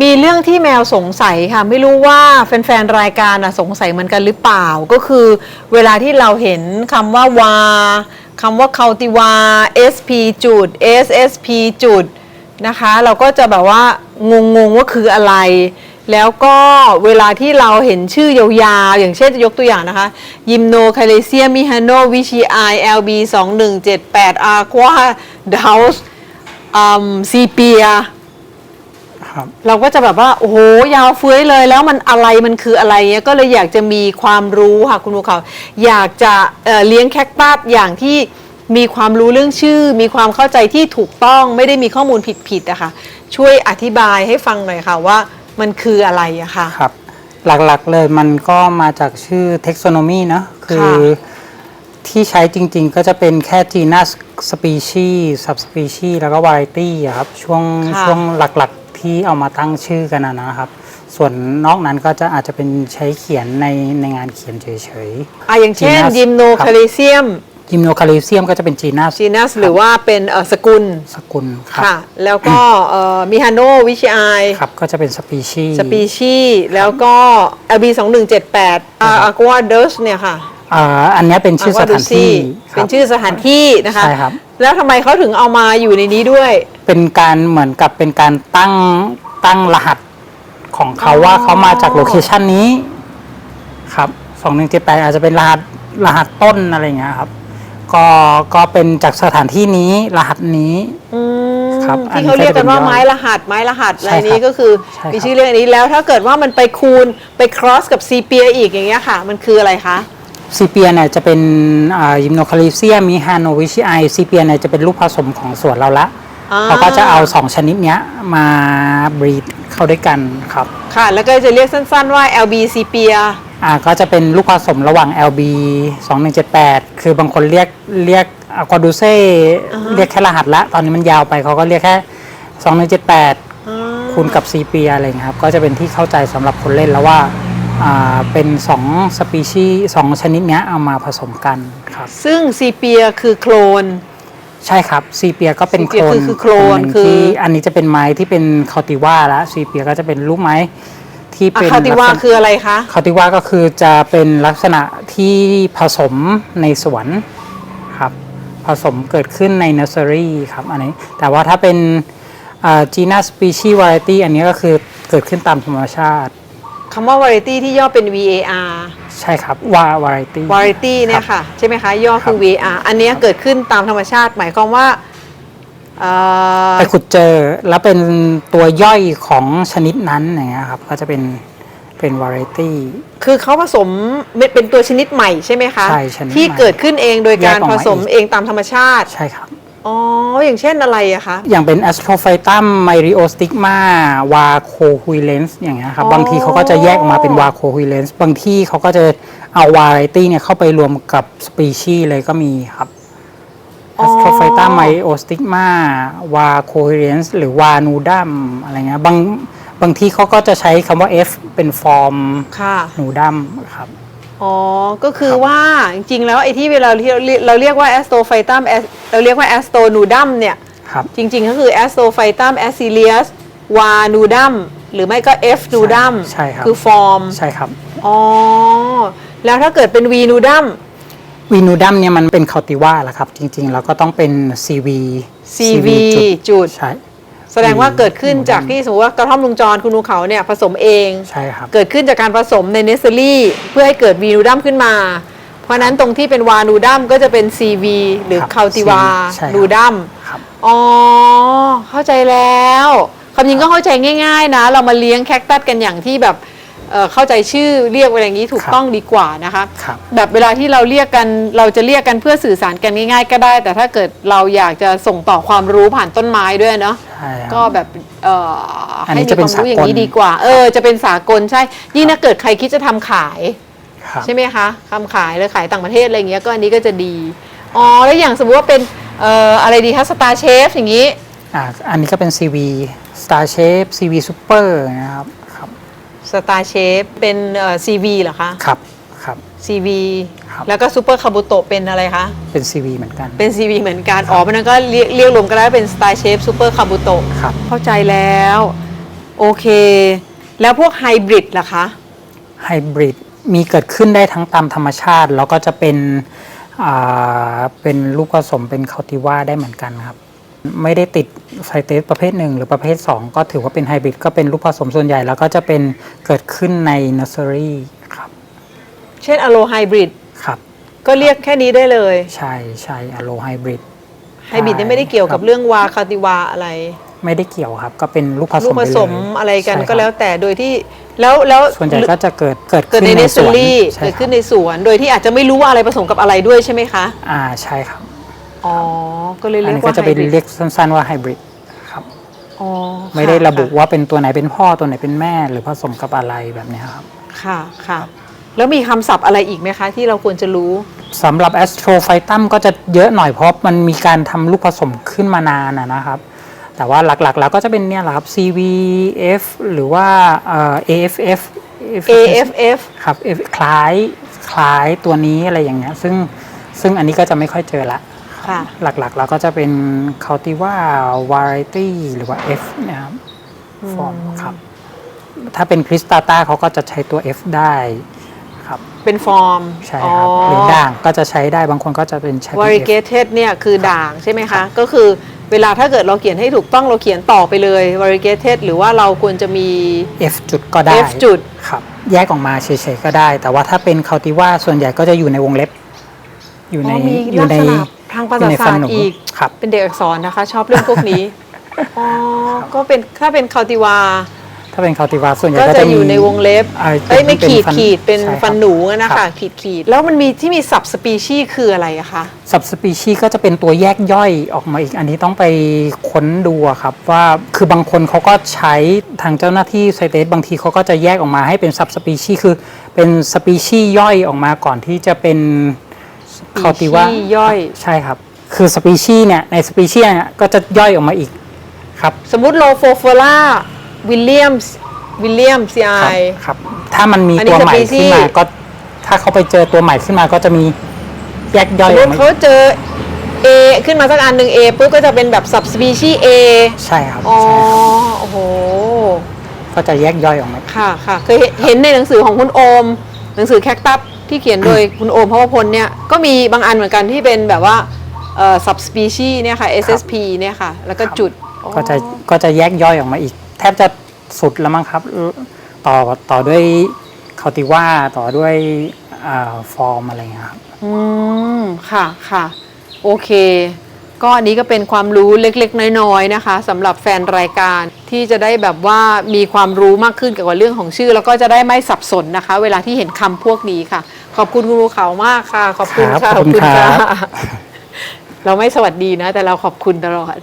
มีเรื่องที่แมวสงสัยค่ะ ไม่รู้ว่าแฟนๆรายการสงสัยเหมือนกันหรือเปล่า ก็คือเวลาที่เราเห็นคำว่าวาคำว่า cultivar sp จุด ssp จุดนะคะ เราก็จะแบบว่างงๆว่าคืออะไร แล้วก็เวลาที่เราเห็นชื่อยาวๆ อย่างเช่นจะยกตัวอย่างนะคะ ยิมโนคาเลเซียมิฮานโนวิชีไอ LB 2178อาควาดาวส์ซีเปีย ครับ เราก็จะแบบว่าโอ้โหยาวเฟ้ยเลยแล้วมันอะไรมันคืออะไรเงี้ยก็เลยอยากจะมีความรู้ค่ะคุณภูเขาอยากจะเอ่อเลี้ยงแคคตัสอย่างที่มีความรู้เรื่องชื่อ มีความเข้าใจที่ถูกต้องไม่ได้มีข้อมูลผิดๆอะค่ะช่วยอธิบายให้ฟังหน่อยค่ะว่ามันคืออะไรอะค่ะ ครับ หลักๆเลยมันก็มาจากชื่อ taxonomy เนอะคือที่ใช้จริงๆก็จะเป็นแค่ genus species subspecies แล้วก็ variety อะครับ ช่วงค่ะ ช่วงหลักๆ ที่เอามาตั้งชื่อกันนะนะครับ ส่วนนอกนั้นก็จะอาจจะเป็นใช้เขียนในในงานเขียนเฉยอะอย่างเช่น genus ยิมโนคาเลเซียมๆ gymnocalcium ก็จะเป็น genus จีนัสหรือว่าเป็นเอ่อสกุลสกุลครับค่ะ แล้วก็มิฮานโนวิชิไอครับก็จะเป็น species สปีชีแล้วก็ LB 2178อาควาเดสเนี่ยค่ะ อ่าอันเนี้ยเป็นชื่อสถานที่คเป็รันบ ชื่อสถานที่นะคะใช่ครับ แล้วทำไมเขาถึงเอามาอยู่ในนี้ด้วย เป็นการเหมือนกับเป็นการตั้งตั้งรหัสของเขาอ๋อ ว่าเขามาจากโลเคชันนี้ ครับสองหนึ่งเจ็ดแปดอาจจะเป็นรหัสรหัสต้นอะไรอย่างเงี้ยครับ ก็ก็เป็นจากสถานที่นี้รหัสนี้ อืมครับอันที่นี้เขาเรียกกันว่าก็จะเป็นไม้รหัสไม้รหัสอะไรใช่ครับนี้ก็คือใช่ครับ มีชื่อเรียกอันนี้แล้วถ้าเกิดว่ามันไปคูณไป cross กับซีเปียอีกอย่างเงี้ยค่ะ มันคืออะไรคะ ซีเปียเนี่ยจะเป็นยิมโนคาลิเซียมีฮานโนวิชิไอซีเปียเนี่ยจะเป็นลูกผสมของสวนเราละอ่าเขาก็จะเอาสองชนิดเนี้ยมาบรีดเข้าด้วยกันครับ ค่ะ แล้วก็จะเรียกสั้นๆว่า LB ซีเปียอ่าก็จะเป็นลูกผสมระหว่าง LB 2178 คือบางคนเรียกเรียกกอดูเซ่เรียกแค่รหัสละ ตอนนี้มันยาวไปเขาก็เรียกแค่ 2178 คูณกับซีเปียอะไรเงี้ยครับ ก็จะเป็นที่เข้าใจสำหรับคนเล่นแล้วว่าอ่า เป็น2สปีชีส์สองชนิดเนี้ยเอามาผสมกันครับ ซึ่งซีเปียคือโคลน ใช่ครับซีเปียก็เป็นซีโคเปีลยนคือคือโคลนหงคือที่อันนี้จะเป็นไม้ที่เป็นคาติว่าแล้วซีเปียก็จะเป็นลูกไม้ที่อะเป็นคาติวาลักษณะคืออะไรคะคาติว่าก็คือจะเป็นลักษณะที่ผสมในสวนครับผสมเกิดขึ้นในเนอร์เซอรี่ครับอันนี้แต่ว่าถ้าเป็นจีนัสสปีชีวาไรตี้อันนี้ก็คือเกิดขึ้นตามธรรมชาติ คำว่า variety ที่ย่อเป็น VAR ใช่ครับว่าวาไรตี้ variety เนี่ยค่ะ ใช่ไหมคะ ย่อคือครับ VAR อันเนี้ยเกิดขึ้นตามธรรมชาติ หมายความว่าเอ่อไปขุดเจอแล้วเป็นตัวย่อยของชนิดนั้นอย่างเงี้ยครับก็จะเป็นเป็นวาไรตี้ คือเขาผสมเม็ดเป็นตัวชนิดใหม่ใช่ไหมคะ ใช่ชนิดใหม่ที่เกิดขึ้นเองโดยการแยกออกผมาสมอีก เองตามธรรมชาติ ใช่ครับ อ๋อ อย่างเช่นอะไรอะคะ อย่างเป็น Astrophytum myriostigma v a c o h u i l e n s อย่างเงี้ยครับ อ๋อ บางทีเขาก็จะแยกออกมาเป็น v a c o h u i l e n s บางที่เขาก็จะเอา variety เนี่ยเข้าไปรวมกับ species เลยก็มีครับ Astrophytum myriostigma v a c o h u i l e n s หรือ v a nudum อะไรเงี้ยบางบางที่เขาก็จะใช้คำว่า F เป็นฟอร์มค่ะ nudum ครับ อ๋อ ก็คือว่าจริงๆ แล้วไอ้ที่เวลาที่เราเรียกเราเรียกว่า astrophytum as- เราเรียกว่า astronudum เนี่ย ครับ จริงๆ ก็คือ astrophytum acilius vanudum หรือไม่ก็ f nudum ใช่ครับ คือฟอร์ม ใช่ครับ อ๋อ แล้วถ้าเกิดเป็น v nudum วีนูดัมเนี่ยมันเป็นคาติว่าแหละครับ จริงๆ แล้วก็ต้องเป็น CV CV จุด ใช่ แสดงว่าเกิดขึ้นจากที่สมมติว่ากระท่อมลุงจรคุณภูเขาเนี่ยผสมเอง ใช่ครับ เกิดขึ้นจากการผสมในเนสเซอรี่เพื่อให้เกิดวีนูดัมขึ้นมา เพราะฉะนั้นตรงที่เป็นวานูดัมก็จะเป็น CV หรือครับคาติวาใช่ครับ นูดัมครับ อ๋อ เข้าใจแล้วคำจริงก็เข้าใจง่าย ๆ นะ เรามาเลี้ยงแคคตัสกันอย่างที่แบบ เอ่อเข้าใจชื่อเรียกอะไรอย่างนี้ถูกครับต้องดีกว่านะคะ ครับ แบบเวลาที่เราเรียกกันเราจะเรียกกันเพื่อสื่อสารกันง่าย ๆ ก็ได้ แต่ถ้าเกิดเราอยากจะส่งต่อความรู้ผ่านต้นไม้ด้วยเนาะ ใช่ครับ ก็แบบเอ่ออนนี้ให้มีจะคเป็นวามรู้อย่างนี้สากล ดีกว่า เออ จะเป็นสากลใช่ ยิ่งถ้าเกิดใครคิดจะทำขาย ครับใช่ไหมคะทำขายเลยขายต่างประเทศอะไรอย่างเงี้ยก็อันนี้ก็จะดี อ๋อ แล้วอย่างสมมติว่าเป็นเอ่ออะไรดีคะสตาร์เชฟอย่างนี้ อ่าอันนี้ก็เป็น CV Star Shape CV Super นะครับครับ สตาร์เชฟเป็นเอ่อ CV เหรอคะครับครับ CV ครับ แล้วก็ซูเปอร์คาบุโตเป็นอะไรคะ เป็น CV เหมือนกัน เป็น CV เหมือนกันอ๋อมันนนก็เรียกเรียกรวมกันแล้วเป็น Star Shape Super Kabuto ครับ เข้าใจแล้วโโอเค แล้วพวกไฮบริดล่ะคะ ไฮบริดมีเกิดขึ้นได้ทั้งตามธรรมชาติ แล้วก็จะเป็นอ่าเป็นลูกผสมเป็นคาติว่าได้เหมือนกันครับ ไม่ได้ติดไซเตสประเภทหนึ่งหรือประเภท 2 ก็ถือว่าเป็นไฮบริดก็เป็นลูกผสมส่วนใหญ่ แล้วก็จะเป็นเกิดขึ้นในเนอร์เซอรี่ครับ เช่นอะโลไฮบริดครับ ก็เรียกแค่นี้ได้เลย ใช่ใช่อะโลไฮบริดไฮบริดนี่ไม่ได้เกี่ยวกับครับเรื่องวาคาติวาอะไร ไม่ได้เกี่ยวครับ ก็เป็นลูกผสลูมกผสมปเลยอะไรกันใช่ครับก็แล้วแต่โดยที่แล้วแล้วส่วนใหญ่ก็จะเกิดเกิดเกิดขึ้นในเนในสสวนรี่ใช่เกิดขึ้นคในรับสวน โดยที่อาจจะไม่รู้ว่าอะไรผสมกับอะไรด้วยใช่ไหมคะ อ่าใช่ครับอ๋อ ก็เลยอันเรียนี้กก็ว่าจะไฮเป็นบริดเรียกสั้นๆว่าไฮบริดครับอ๋อไม่ได้ค่ระบุค่ว่าเป็นตัวไหนเป็นพ่อตัวไหนเป็นแม่ หรือผสมกับอะไรแบบเนี้ยครับ ค่ะค่ะ แล้วมีคำศัพท์อะไรอีกไหมคะ ที่เราควรจะรู้ สำหรับ a s t r o p h y t u m ก็จะเยอะหน่อยเพราะมันมีการทำลูกผสมขึ้นมานานนะนะครับ แต่ว่าหลักๆ แล้วก็จะเป็นเนี่ยแหละครับ CVF หรือว่าเอ่อ AFF AFF ครับ F- คล้ายคล้ายตัวนี้อะไรอย่างเงี้ยซึ่งซึ่งอันนี้ก็จะไม่ค่อยเจอละ ค่ะ หลักๆแล้วก็จะเป็น cultivar variety หรือว่า F เนะครับฟอร์มครับ ถ้าเป็นคริสตาตาเขาก็จะใช้ตัว F ได้ครับ เป็นฟอร์มใช่ครับหรือด่างก็จะใช้ได้บางคนก็จะเป็นใช้วาเป็นริ F เกเท d เนี่ยคือด่างใช่ไหมคะ ก็คือเวลาถ้าเกิดเราเขียนให้ถูกต้องเราเขียนต่อไปเลย v a r i g a t e d หรือว่าเราควรจะมี F จุดก็ได้ F จุดครับแยกออกมาเฉยๆก็ได้ แต่ว่าถ้าเป็น cultivar ส่วนใหญ่ก็จะอยู่ในวงเล็บ อยู่ในอ๋อมีอยู่ในลักษณะ ทางภาษาอยู่ในศาฟัสตหนูร์อีก ครับ เป็นเด็กอักษรนะคะ ชอบเรื่องพวกนี้ อ๋อ ก็เป็นถ้าเป็นคาติวา ถ้าเป็น cultivar ส่วนใหญ่ก็ก็จะจะอมียู่ในวงเล็บอ่าเอ้ยไม่เป็นขีดฟันขีดเป็นใช่ครับฟันหนูนะครัคะบขีดขีดแล้วมันมีที่มีสับสปีชีส์คืออะไรอะคะสับสปีชีก็จะเป็นตัวแยกย่อยออกมาอีกอันนี้ต้องไปค้นดูอะครับว่าคือบางคนเขาก็ใช้ทางเจ้าหน้าที่ไซเตสบางทีเขาก็จะแยกออกมาให้เป็นสับสปีชีคือเป็นสปีชีย่อยออกมาก่อนที่จะเป็น คาติว่า species ย่อย ใช่ครับ คือสปีชีเนี่ยในสปีชีเนี่ยก็จะย่อยออกมาอีกครับสมมติโลโฟโฟล่าวิลเลียมส์วิลเลียมซีไอครับครับถ้ามันมีอันนี้ตัวใหม่ species ขึ้นมาก็ถ้าเขาไปเจอตัวใหม่ขึ้นมาก็จะมีแยกย่สอยมอมอกติมาเขาเจอ A ขึ้นมาสักอันหนึ่ง A ปุ๊บก็จะเป็นแบบ subspecies A ใช่ครับอ๋อใช่ครับโอ้โหก็จะแยกย่อยออกมาค่ะค่ะเคยเห็นเห็นในหนังสือของคุณโอม หนังสือแคคตัสที่เขียนโดยคุณโอมพาวพลเนี่ยก็มีบางอันเหมือนกันที่เป็นแบบว่าเอ่อ subspecies เนี่ยค่ะ SSP เนี่ยค่ะ แล้วก็จุดก็จะก็จะแยกย่อยออกมาอีก แทบจะสุดแล้วมั้งครับ ต่อต่อด้วยคาติว่าต่อด้วยฟอร์มอะไรเงี้ยครับ อืม ค่ะค่ะ โอเค ก็อันนี้ก็เป็นความรู้เล็กๆ น้อยๆนะคะสำหรับแฟนรายการที่จะได้แบบว่ามีความรู้มากขึ้นเกี่ยวกับเรื่องของชื่อ แล้วก็จะได้ไม่สับสนนะคะ เวลาที่เห็นคำพวกนี้ค่ะ ขอบคุณคุณครูเขามากค่ะ ขอบคุณครับค่ะขอบคุณครับเราไม่สวัสดีนะ แต่เราขอบคุณตลอด